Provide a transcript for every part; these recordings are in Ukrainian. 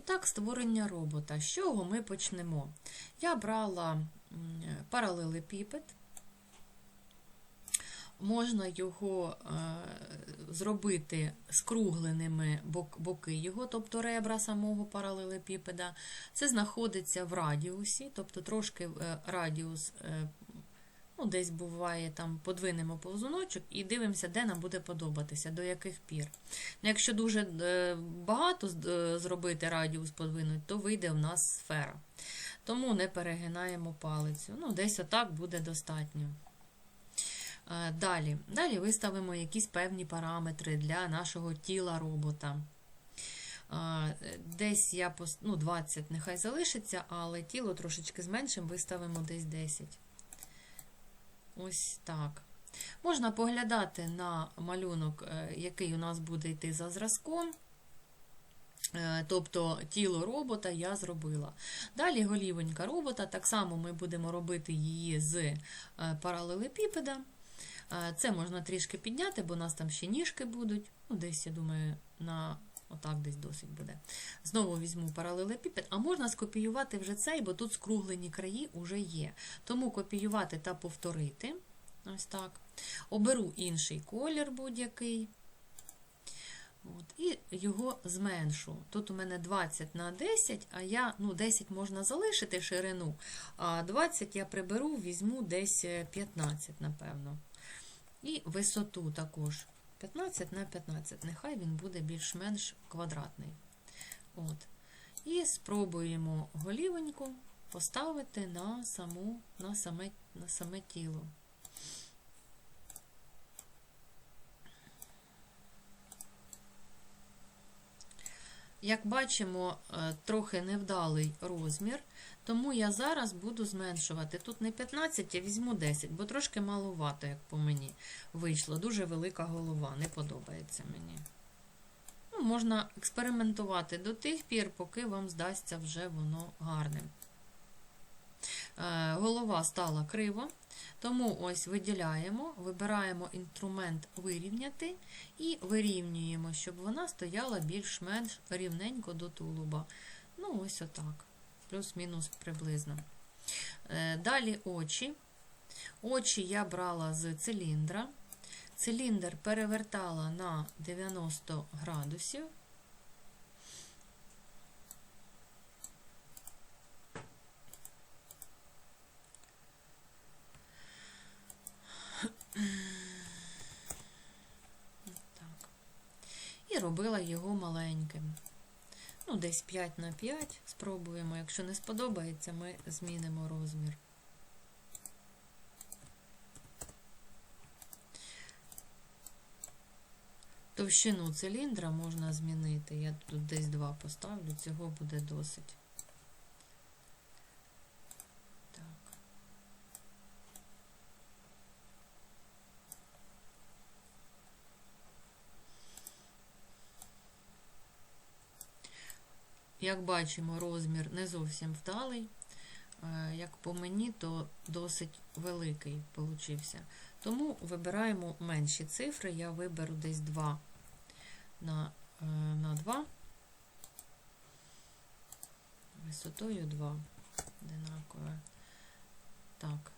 І так, створення робота. З чого ми почнемо? Я брала паралелепіпед. Можна його е, зробити скругленими бок, боки його, тобто ребра самого паралелепіпеда. Це знаходиться в радіусі, тобто трошки е, радіус е, ну, десь буває, там подвинемо повзуночок і дивимося, де нам буде подобатися, до яких пір. Ну, Якщо дуже е, багато е, зробити радіус подвинуть, то вийде в нас сфера. Тому не перегинаємо палицю. Ну, десь отак буде достатньо. Е, Далі. Далі виставимо якісь певні параметри для нашого тіла робота. Десь я ну, 20 нехай залишиться, але тіло трошечки зменшимо, виставимо десь 10. Ось так. Можна поглядати на малюнок, е, який у нас буде йти за зразком. Е, Тобто тіло робота я зробила. Далі голівонька робота. Так само ми будемо робити її з е, паралелепіпеда. Це можна трішки підняти, бо у нас там ще ніжки будуть. Ну, десь, я думаю, на отак десь досить буде. Знову візьму паралелепіпед, а можна скопіювати вже цей, бо тут скруглені краї вже є. Тому копіювати та повторити. Ось так. Оберу інший колір будь-який. От, і його зменшу. Тут у мене 20 на 10, а я, ну, 10 можна залишити ширину, а 20 я приберу, візьму десь е, 15, напевно. І висоту також 15 на 15. Нехай він буде більш-менш квадратний. От. І спробуємо голівоньку поставити на, саму, на, саме, на саме тіло. Як бачимо, е, трохи невдалий розмір, тому я зараз буду зменшувати. Тут не 15, я візьму 10, бо трошки маловато, як по мені вийшло. Дуже велика голова, не подобається мені. Ну, можна експериментувати до тих пір, поки вам здасться вже воно гарним. Е, Голова стала криво, тому ось виділяємо, вибираємо інструмент вирівняти і вирівнюємо, щоб вона стояла більш-менш рівненько до тулуба. Ну, ось отак, плюс-мінус приблизно. Е, Далі очі. Очі я брала з циліндра. Циліндр перевертала на 90 градусів. Так. І робила його маленьким. Ну, десь 5 на 5 спробуємо. Якщо не сподобається, ми змінимо розмір. Товщину циліндра можна змінити. Я тут десь 2 поставлю, цього буде досить. Так. Як бачимо, розмір не зовсім вдалий. Е, Як по мені, то досить великий получився. Тому вибираємо менші цифри. Я виберу десь 2 на, е, на 2. Висотою 2. Одинакове. Так.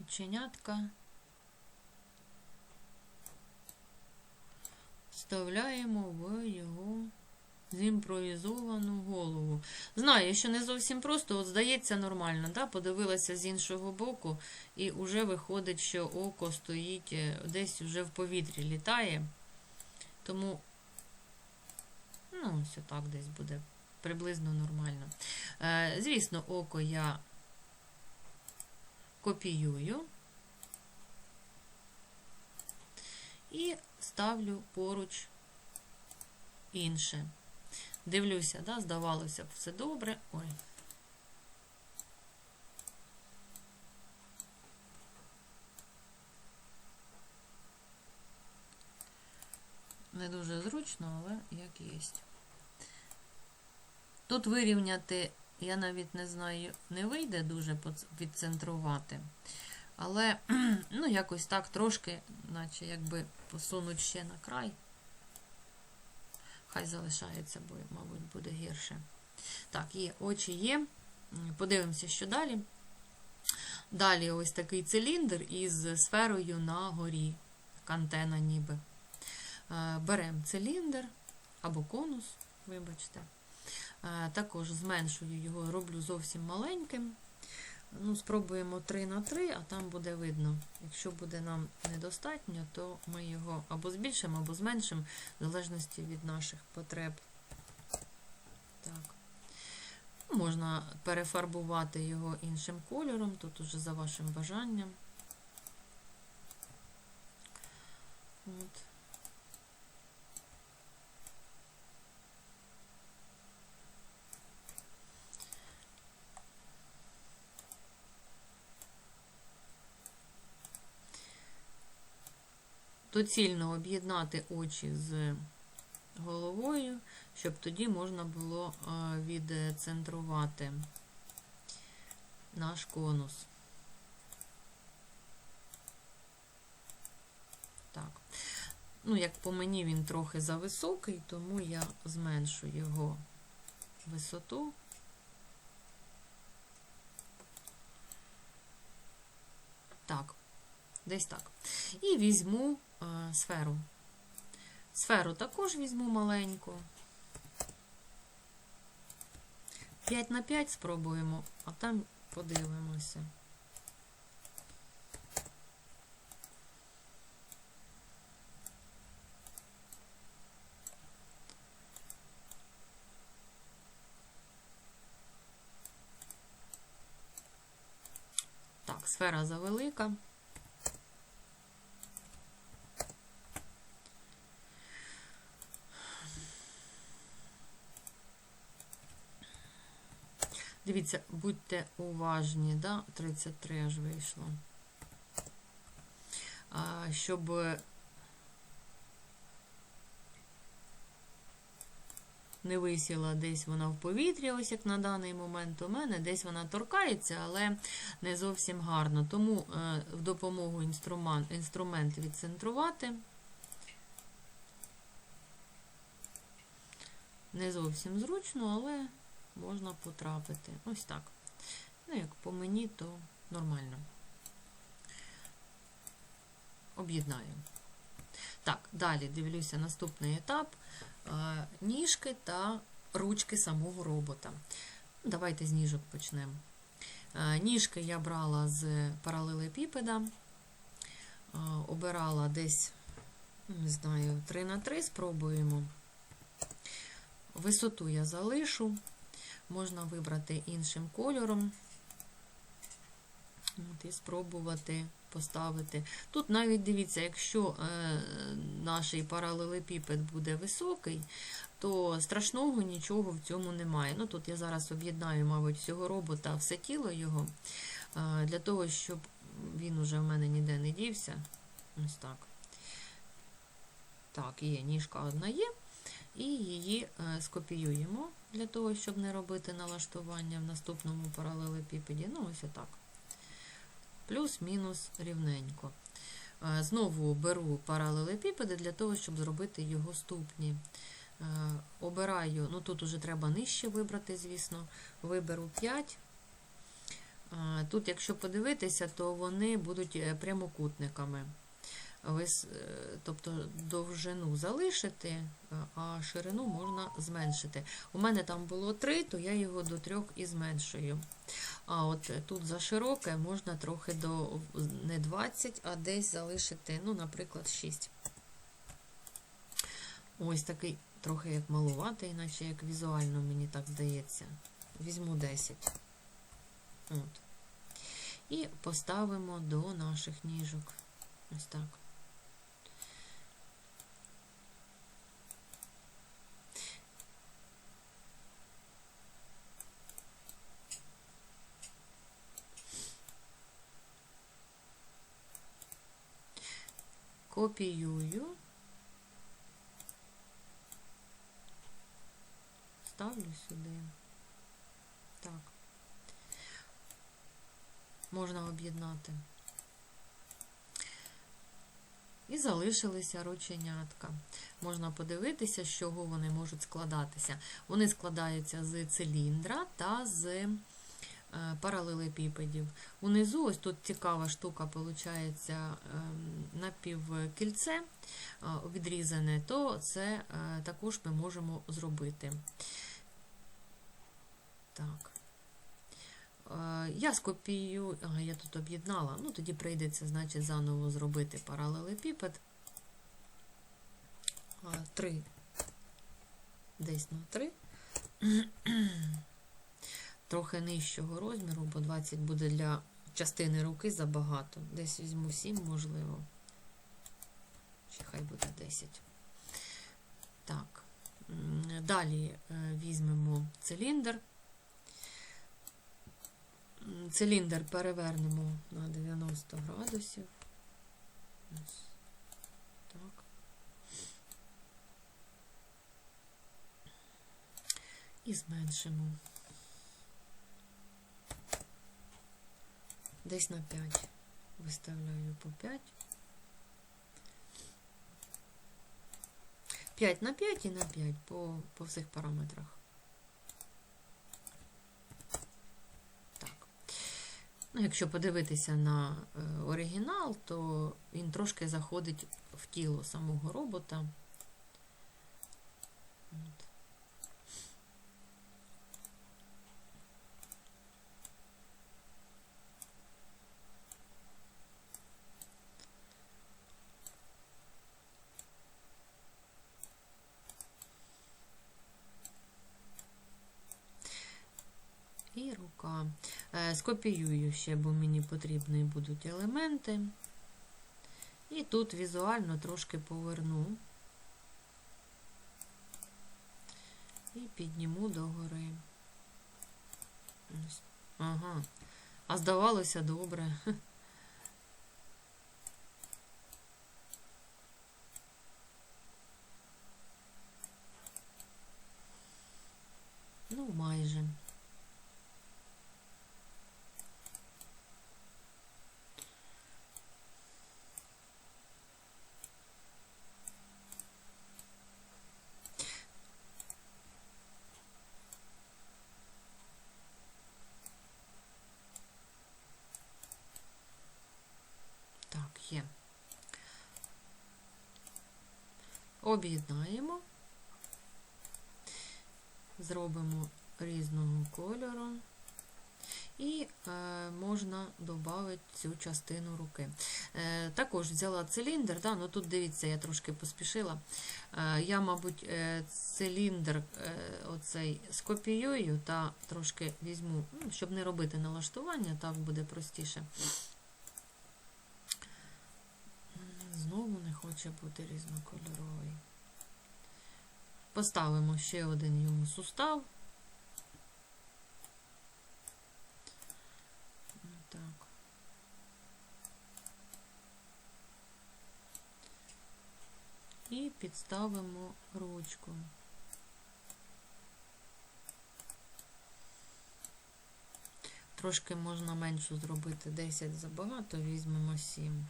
Оченятка. Вставляємо в його зімпровізовану голову. Знаю, що не зовсім просто, от здається нормально. Да? Подивилася з іншого боку, і вже виходить, що око стоїть е, десь вже в повітрі літає. Тому, ну, ось так десь буде приблизно нормально. Е, звісно, око я копіюю і ставлю поруч інше. Дивлюся, да, здавалося б, все добре. Ой. Не дуже зручно, але як є. Тут вирівняти, я навіть не знаю, не вийде дуже відцентрувати. Але, ну, якось так трошки, наче якби посунуть ще на край. Хай залишається, бо, мабуть, буде гірше. Так, є очі є. Подивимося, що далі. Далі ось такий циліндр із сферою на горі. Антена ніби. Е, Беремо циліндр або конус, вибачте. Е, Також зменшую його, роблю зовсім маленьким. Ну, Спробуємо 3 на 3, а там буде видно. Якщо буде нам недостатньо, то ми його або збільшимо, або зменшимо, в залежності від наших потреб. Так. Можна перефарбувати його іншим кольором, тут уже за вашим бажанням. От. Доцільно об'єднати очі з головою, щоб тоді можна було е, відцентрувати наш конус. Так. Ну, як по мені він трохи зависокий, тому я зменшу його висоту. Так, десь так. І візьму сферу. Сферу також візьму маленьку. 5 на 5 спробуємо, а там подивимося. Так, сфера завелика. Дивіться, будьте уважні, да? 33 аж вийшло. А, щоб не висіла десь вона в повітрі, ось як на даний момент у мене, десь вона торкається, але не зовсім гарно. Тому е, в допомогу інструмент, інструмент відцентрувати. Не зовсім зручно, але можна потрапити. Ось так. Ну, як по мені, то нормально. Об'єднаю. Так, далі дивлюся наступний етап. Е, Ніжки та ручки самого робота. Давайте з ніжок почнемо. Е, Ніжки я брала з паралелепіпеда, е, обирала десь, не знаю, 3 на 3 спробуємо. Висоту я залишу, можна вибрати іншим кольором. І спробувати поставити. Тут навіть дивіться, якщо е, наш паралелепіпед буде високий, то страшного нічого в цьому немає. Ну, Тут я зараз об'єднаю, мабуть, всього робота, все тіло його, е, для того, щоб він уже в мене ніде не дівся. Ось так. Так, є, ніжка одна є. І її е, скопіюємо для того, щоб не робити налаштування в наступному паралелепіпеді. Ну, ось отак. Плюс-мінус рівненько. Е, Знову беру паралелепіпеди для того, щоб зробити його ступні. Е, Обираю, ну тут уже треба нижче вибрати, звісно, виберу 5. Е, Тут, якщо подивитися, то вони будуть прямокутниками. Е, Тобто довжину залишити, е, а ширину можна зменшити. У мене там було 3, то я його до 3 і зменшую. А от тут за широке можна трохи до не 20, а десь залишити, ну, наприклад, 6. Ось такий трохи як малуватий, наче як візуально, мені так здається. Візьму 10. От. І поставимо до наших ніжок. Ось так. копіюю, ставлю сюди. Так. Можна об'єднати. І залишилися рученятка. Можна подивитися, з чого вони можуть складатися. Вони складаються з циліндра та з паралелепіпедів. Унизу, ось тут цікава штука, виходить, напівкільце е, відрізане, то це е, також ми можемо зробити. Так. Е, Я скопію, ага, я тут об'єднала, ну тоді прийдеться, значить, заново зробити паралелепіпед. 3. Десь на 3. Трохи нижчого розміру, бо 20 буде для частини руки забагато. Десь візьму 7, можливо. Чи хай буде 10. Так. Далі е, візьмемо циліндр. Циліндр перевернемо на 90 градусів. Ось так. І зменшимо. Десь на 5. Виставляю по 5. 5 на 5 і на 5 по, по всіх параметрах. Так. Ну, якщо подивитися на е, оригінал, то він трошки заходить в тіло самого робота. От. І рука. Е, Скопіюю ще, бо мені потрібні будуть елементи. І тут візуально трошки поверну і підніму догори. Ага. А здавалося добре. Ну, майже. Так, є. Об'єднаємо, зробимо різного кольору. І е, можна додати цю частину руки. Е, також взяла циліндр, да, ну тут дивіться, я трошки поспішила. Е, я, мабуть, е, циліндр е, оцей скопіюю та трошки візьму, ну, щоб не робити налаштування, так буде простіше. Знову не хоче бути різнокольоровий. Поставимо ще один йому сустав. Так. І підставимо ручку. Трошки можна меншу зробити 10 забагато, візьмемо 7.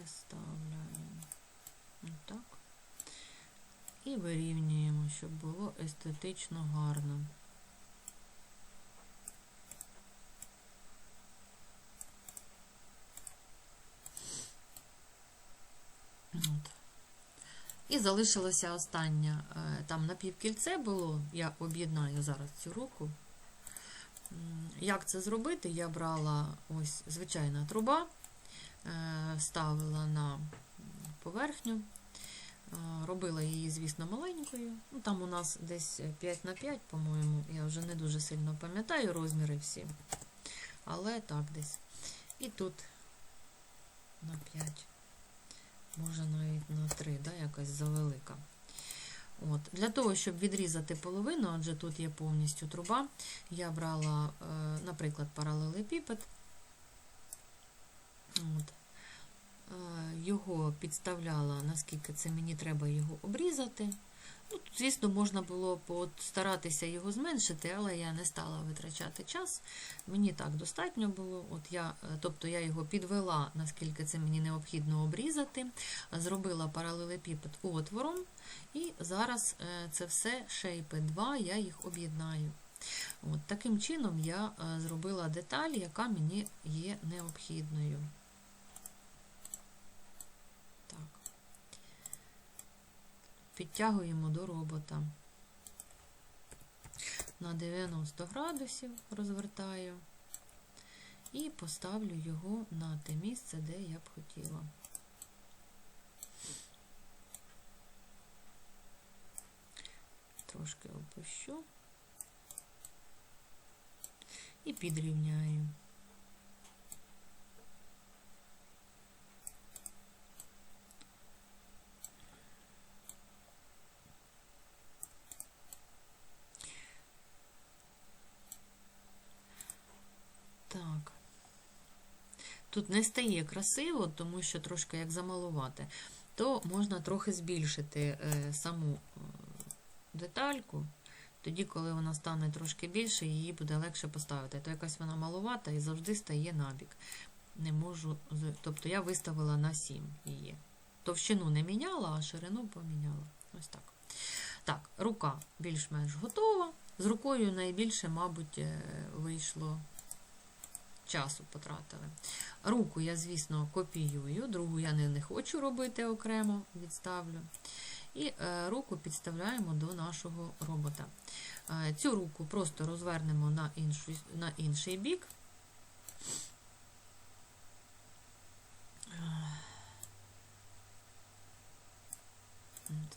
Переставляємо. Отак. І вирівнюємо, щоб було естетично гарно. От. І залишилося останнє, е, там напівкільце було, я об'єднаю зараз цю руку. Як це зробити? Я брала ось звичайна труба, ставила на поверхню, е, робила її, звісно, маленькою. Ну, Там у нас десь 5 на 5, по-моєму, я вже не дуже сильно пам'ятаю розміри всі. Але так десь. І тут на 5. Може навіть на 3, да, якась завелика. От. Для того, щоб відрізати половину, адже тут є повністю труба, я брала, е, наприклад, паралелепіпед. От. Його підставляла, наскільки це мені треба його обрізати. Ну, звісно, можна було постаратися його зменшити, але я не стала витрачати час. Мені так достатньо було. От я, е, тобто я його підвела, наскільки це мені необхідно обрізати, зробила паралелепіпед отвором, і зараз е, це все шейпи 2, я їх об'єднаю. От, таким чином я е, зробила деталь, яка мені є необхідною. Так. Підтягуємо до робота. На 90 градусів розвертаю і поставлю його на те місце, де я б хотіла. Трошки опущу і підрівняю. Так. Тут не стає красиво, тому що трошки як замалувати, то можна трохи збільшити е, саму е, детальку. Тоді, коли вона стане трошки більше, її буде легше поставити. То якась вона малувата і завжди стає набік. Не можу, Тобто я виставила на 7 її. Товщину не міняла, а ширину поміняла. Ось так. Так, рука більш-менш готова. З рукою найбільше, мабуть, е, вийшло часу потратили. Руку я, звісно, копіюю, другу я не, не хочу робити окремо, відставлю. І е, руку підставляємо до нашого робота. Е, цю руку просто розвернемо на, іншу, на інший бік.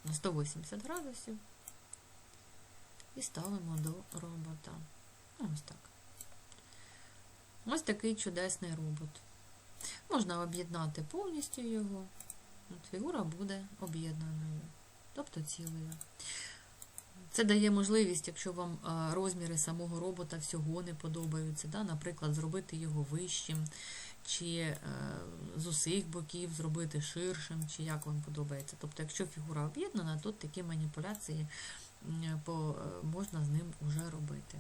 На 180 градусів. І ставимо до робота. Ось такий чудесний робот. Можна об'єднати повністю його. От фігура буде об'єднаною, тобто цілою. Це дає можливість, якщо вам розміри самого робота всього не подобаються, да, наприклад, зробити його вищим, чи е, з усіх боків зробити ширшим, чи як вам подобається. Тобто, якщо фігура об'єднана, то такі маніпуляції е, можна з ним вже робити.